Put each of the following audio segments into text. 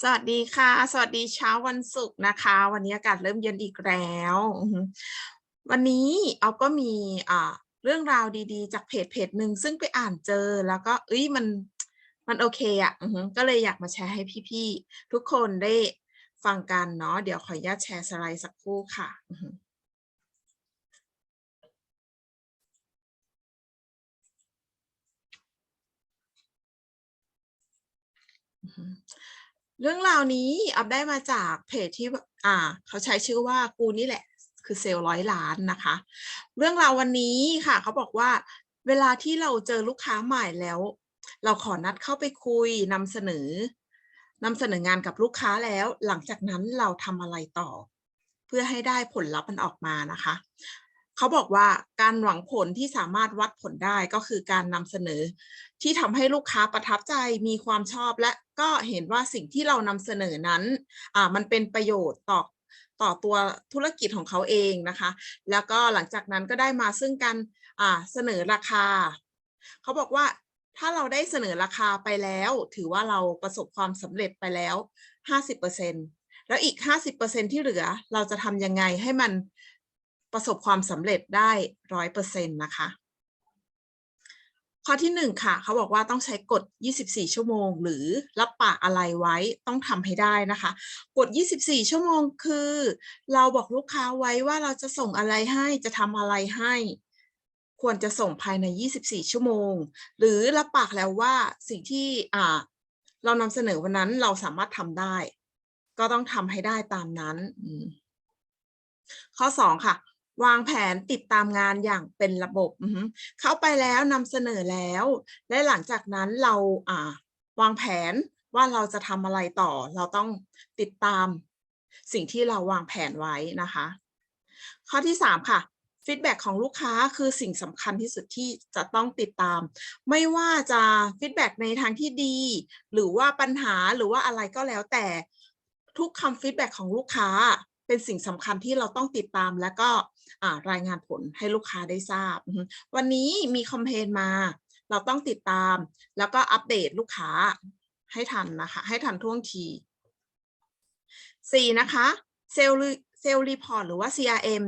สวัสดีค่ะ สวัสดีเช้าวันศุกร์นะคะ วันนี้อากาศเริ่มเย็นอีกแล้ว วันนี้เอาก็มีอ่าเรื่องราวดีๆ จากเพจเพจหนึ่งซึ่งไปอ่านเจอแล้วก็เอ้ยมันมันโอเคอะก็เลยอยากมาแชร์ให้พี่ๆทุกคนได้ฟังกันเนาะเดี๋ยวขออนุญาตแชร์สไลด์สักครู่ค่ะอ เรื่องราวนี้อัพได้มาจากเพจที่อ่า เขาใช้ชื่อว่ากูนี่แหละ คือเซลล์ร้อยล้านนะคะ เรื่องราววันนี้ค่ะ เขาบอกว่าเวลาที่เราเจอลูกค้าใหม่แล้ว เราขอนัดเข้าไปคุยนำเสนอนำเสนองานกับลูกค้าแล้ว หลังจากนั้นเราทำอะไรต่อ เพื่อให้ได้ผลลัพธ์มันออกมานะคะ เขาบอกว่าการหวังผลที่สามารถวัดผลได้ก็คือการนำเสนอ ที่ทำให้ลูกค้าประทับใจมีความชอบและก็เห็นว่าสิ่งที่เรานำเสนอนั้นอ่ามันเป็นประโยชน์ต่อต่อตัวธุรกิจของเขาเองนะคะ แล้วก็หลังจากนั้นก็ได้มาซึ่งการอ่าเสนอราคา เขาบอกว่าถ้าเราได้เสนอราคาไปแล้ว ถือว่าเราประสบความสำเร็จไปแล้ว 50%แล้วอีก 50%ที่เหลือเราจะทำยังไงให้มัน ประสบความสำเร็จได้ร้อยเปอร์เซ็นต์นะคะ ข้อที่หนึ่งค่ะ เขาบอกว่าต้องใช้กฎ 24 ชั่วโมง หรือรับปากอะไรไว้ต้องทำให้ได้นะคะ กฎ 24 ชั่วโมงคือ เราบอกลูกค้าไว้ว่าเราจะส่งอะไรให้จะทำอะไรให้ ควรจะส่งภายใน 24 ชั่วโมง หรือรับปากแล้วว่าสิ่งที่อ่าเรานำเสนอวันนั้นเราสามารถทำได้ ก็ต้องทำให้ได้ตามนั้นข้อสองค่ะ วางแผนติดตามงานอย่างเป็นระบบเข้าไปแล้วนำเสนอแล้ว และหลังจากนั้นเราอ่าวางแผนว่าเราจะทำอะไรต่อ เราต้องติดตามสิ่งที่เราวางแผนไว้นะคะ ข้อที่สามค่ะฟีดแบ็ของลูกค้าคือสิ่งสำคัญที่สุดที่จะต้องติดตาม ไม่ว่าจะฟีดแบ็ในทางที่ดี หรือว่าปัญหาหรือว่าอะไรก็แล้วแต่ทุกคำฟีดแบ็ของลูกค้า เป็นสิ่งสำคัญที่เราต้องติดตามและก็รายงานผลให้ลูกค้าได้ทราบ วันนี้มีคอมเพนมา เราต้องติดตาม แล้วก็อัปเดตลูกค้าให้ทันนะคะ ให้ทันท่วงทีสี่นะคะเซลล์เซลล์รีพอร์ตหรือว่า CRM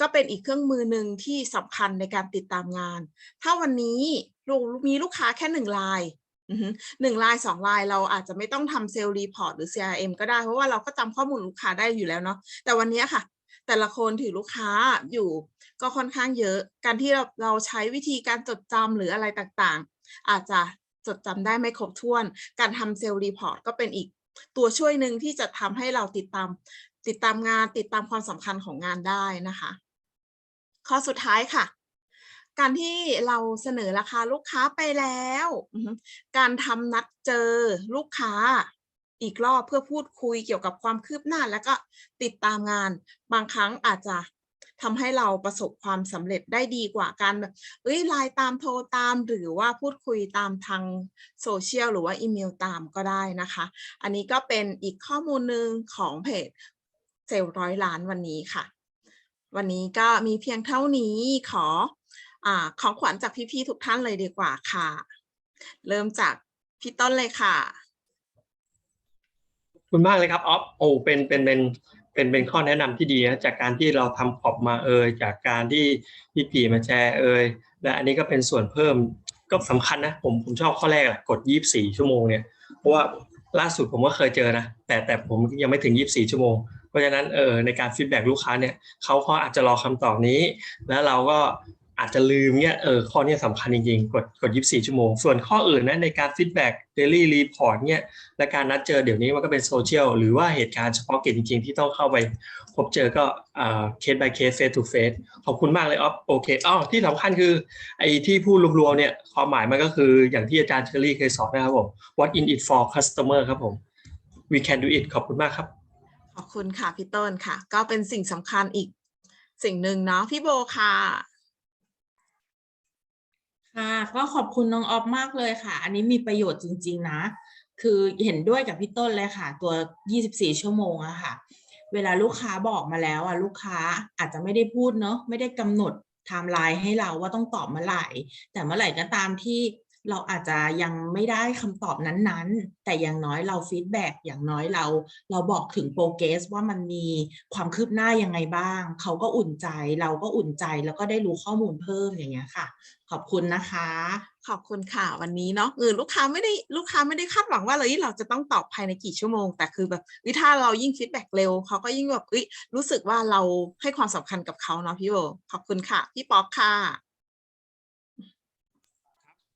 ก็เป็นอีกเครื่องมือหนึ่งที่สำคัญในการติดตามงาน ถ้าวันนี้มีลูกค้าแค่หนึ่งราย หนึ่งรายสองรายเราอาจจะไม่ต้องทำเซลล์รีพอร์ตหรือ CRM ก็ได้ เพราะว่าเราก็จำข้อมูลลูกค้าได้อยู่แล้วเนาะแต่วันนี้ค่ะ แต่ละคนถือลูกค้าอยู่ก็ค่อนข้างเยอะ การที่เราเราใช้วิธีการจดจำหรืออะไรต่างๆ อาจจะจดจำได้ไม่ครบถ้วน การทำเซลล์รีพอร์ตก็เป็นอีกตัวช่วยหนึ่งที่จะทำให้เราติดตามติดตามงานติดตามความสำคัญของงานได้นะคะ ข้อสุดท้ายค่ะ การที่เราเสนอราคาลูกค้าไปแล้ว การทำนัดเจอลูกค้าอีกรอบเพื่อพูดคุยเกี่ยวกับความคืบหน้า แล้วก็ติดตามงาน บางครั้งอาจจะทำให้เราประสบความสำเร็จได้ดีกว่าการแบบเอ้ยไลน์ตามโทรตามหรือว่าพูดคุยตามทางโซเชียลหรือว่าอีเมลตามก็ได้นะคะ อันนี้ก็เป็นอีกข้อมูลหนึ่งของเพจเซลล์ร้อยล้านวันนี้ค่ะ วันนี้ก็มีเพียงเท่านี้ขอ อ่าของขวัญจากพี่ๆทุกท่านเลยดีกว่าค่ะ เริ่มจากพี่ต้นเลยค่ะขอบคุณมากเลยครับออฟโอ้เป็นเป็นเป็นเป็นเป็นข้อแนะนำที่ดีนะจากการที่เราทำขอบมาเอยจากการที่พี่ผีมาแชร์เอยและอันนี้ก็เป็นส่วนเพิ่มก็สำคัญนะผมผมชอบข้อแรกแหละกด 24 ชั่วโมงเนี่ยเพราะว่าล่าสุดผมก็เคยเจอนะแต่แต่ผมยังไม่ถึง 24 ชั่วโมง เพราะฉะนั้นเออในการฟีดแบ็ลูกค้าเนี่ยเขาเขาอาจจะรอคำตอบนี้ แล้วเราก็ อาจจะลืมเนี่ยเออข้อนี้สำคัญจริงๆ กดกด 24 ชั่วโมง ส่วนข้ออื่นนะในการฟีดแบ็กเดลี่รีพอร์ตเนี่ยและการนัดเจอเดี๋ยวนี้มันก็เป็นโซเชียลหรือว่าเหตุการณ์เฉพาะกิจจริงๆ ที่ต้องเข้าไปพบเจอก็อ่าเคส by เคส face to face ขอบคุณมากเลยออฟโอเคอ๋อที่สำคัญคือไอ้ที่พูดรวมๆเนี่ยความหมายมันก็คืออย่างที่อาจารย์เชอรี่เคยสอนนะครับผม what in it for customer ครับผม we can do it ขอบคุณมากครับ ขอบคุณค่ะพี่ต้นค่ะ ก็เป็นสิ่งสำคัญอีกสิ่งหนึ่งเนาะพี่โบค่ะ ค่ะก็ขอบคุณน้องออฟมากเลยค่ะ อันนี้มีประโยชน์จริง ๆ นะ คือเห็นด้วยกับพี่ต้นเลยค่ะ ตัว 24 ชั่วโมงอะค่ะ เวลาลูกค้าบอกมาแล้วอะลูกค้าอาจจะไม่ได้พูดเนาะไม่ได้กำหนดไทม์ไลน์ให้เราว่าต้องตอบเมื่อไหร่ แต่เมื่อไหร่ก็ตามที่เราอาจจะยังไม่ได้คำตอบนั้นๆ แต่อย่างน้อยเราฟีดแบ็กอย่างน้อยเรา เราบอกถึงโปรเกสว่ามันมีความคืบหน้ายังไงบ้าง เขาก็อุ่นใจ เราก็อุ่นใจแล้วก็ได้รู้ข้อมูลเพิ่มอย่างเงี้ยค่ะ ขอบคุณนะคะ ขอบคุณค่ะวันนี้เนาะเออลูกค้าไม่ได้ลูกค้าไม่ได้คาดหวังว่าเลยเราจะต้องตอบภายในกี่ชั่วโมง แต่คือแบบวิถ้าเรายิ่งฟีดแบ็กเร็วเขาก็ยิ่งแบบเอ้ยรู้สึกว่าเราให้ความสำคัญกับเขาเนาะพี่โบขอบคุณค่ะ พี่ป๊อกค่ะ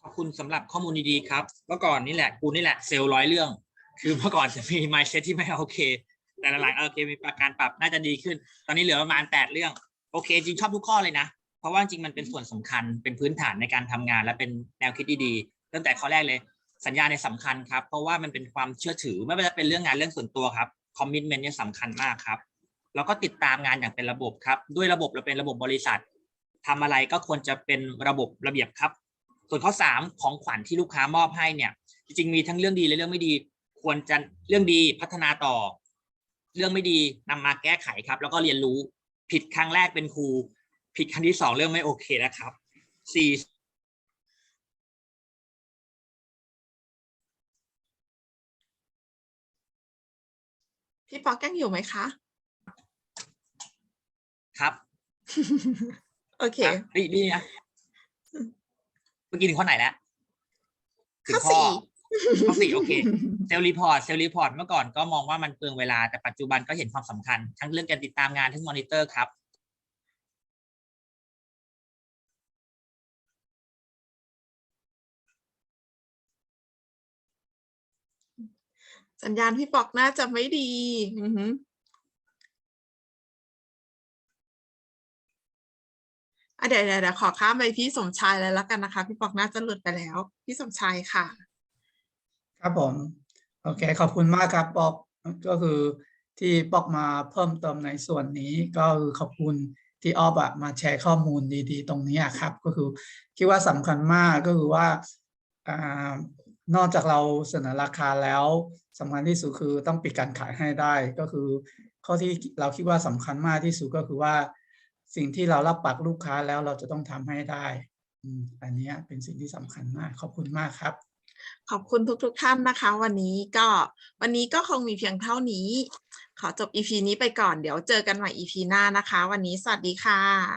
ขอบคุณสำหรับข้อมูลดีๆครับเมื่อก่อนนี่แหละกูนี่แหละเซลล์ร้อยเรื่อง คือเมื่อก่อนจะมี mindset ที่ไม่โอเค แต่หลังๆโอเคมีการปรับน่าจะดีขึ้น ตอนนี้เหลือประมาณแปดเรื่องโอเค จริงชอบทุกข้อเลยนะ เพราะว่าจริงมันเป็นส่วนสำคัญเป็นพื้นฐานในการทำงาน และเป็นแนวคิดดีๆตั้งแต่ข้อแรกเลยสัญญาในยสำคัญครับ เพราะว่ามันเป็นความเชื่อถือไม่ว่าจะเป็นเรื่องงานเรื่องส่วนตัวครับคอมมิชเมนต์เนี่ยสำคัญมากครับแล้วก็ติดตามงานอย่างเป็นระบบครับ ด้วยระบบเราเป็นระบบบริษัททำอะไรก็ควรจะเป็นระบบระเบียบครับ ส่วนข้อสามของขวัญที่ลูกค้ามอบให้เนี่ย จริงๆมีทั้งเรื่องดีและเรื่องไม่ดี ควรจะเรื่องดีพัฒนาต่อ เรื่องไม่ดีนำมาแก้ไขครับ แล้วก็เรียนรู้ผิดครั้งแรกเป็นครู ผิดครั้งที่สองเรื่องไม่โอเคแล้วครับสี่พี่ป๊อกยังอยู่ไหมคะ ครับโอเคครับนี่นี่นะเมื่อกี้ถึงข้อไหนแล้วถึงข้อสี่ ข้อสี่โอเค เซลล์รีพอร์ต เซลล์รีพอร์ตเมื่อก่อนก็มองว่ามันเปลืองเวลาแต่ปัจจุบันก็เห็นความสำคัญ ทั้งเรื่องการติดตามงานทั้งมอนิเตอร์ครับ สัญญาณพี่ปอกน่าจะไม่ดี อือหืออะเดี๋ยวเดี๋ยวเดี๋ยวขอข้ามไปพี่สมชายเลยแล้วกันนะคะ พี่ปอกน่าจะหลุดไปแล้ว พี่สมชายค่ะ ครับผม โอเค ขอบคุณมากครับปอกก็คือที่ปอกมาเพิ่มเติมในส่วนนี้ก็คือขอบคุณที่ออบอะมาแชร์ข้อมูลดี ๆ ตรงนี้ครับ ก็คือคิดว่าสำคัญมากก็คือว่า นอกจากเราเสนอราคาแล้วสำคัญที่สุดคือต้องปิดการขายให้ได้ก็คือ ข้อที่เราคิดว่าสำคัญมากที่สุดก็คือว่าสิ่งที่เรารับปากลูกค้าแล้วเราจะต้องทำให้ได้อันนี้เป็นสิ่งที่สำคัญมาก ขอบคุณมากครับ ขอบคุณทุกๆทท่านนะคะ วันนี้ก็วันนี้ก็คงมีเพียงเท่านี้ ขอจบ EP นี้ไปก่อนเดี๋ยวเจอกันใหม่ EP หน้านะคะ วันนี้สวัสดีค่ะ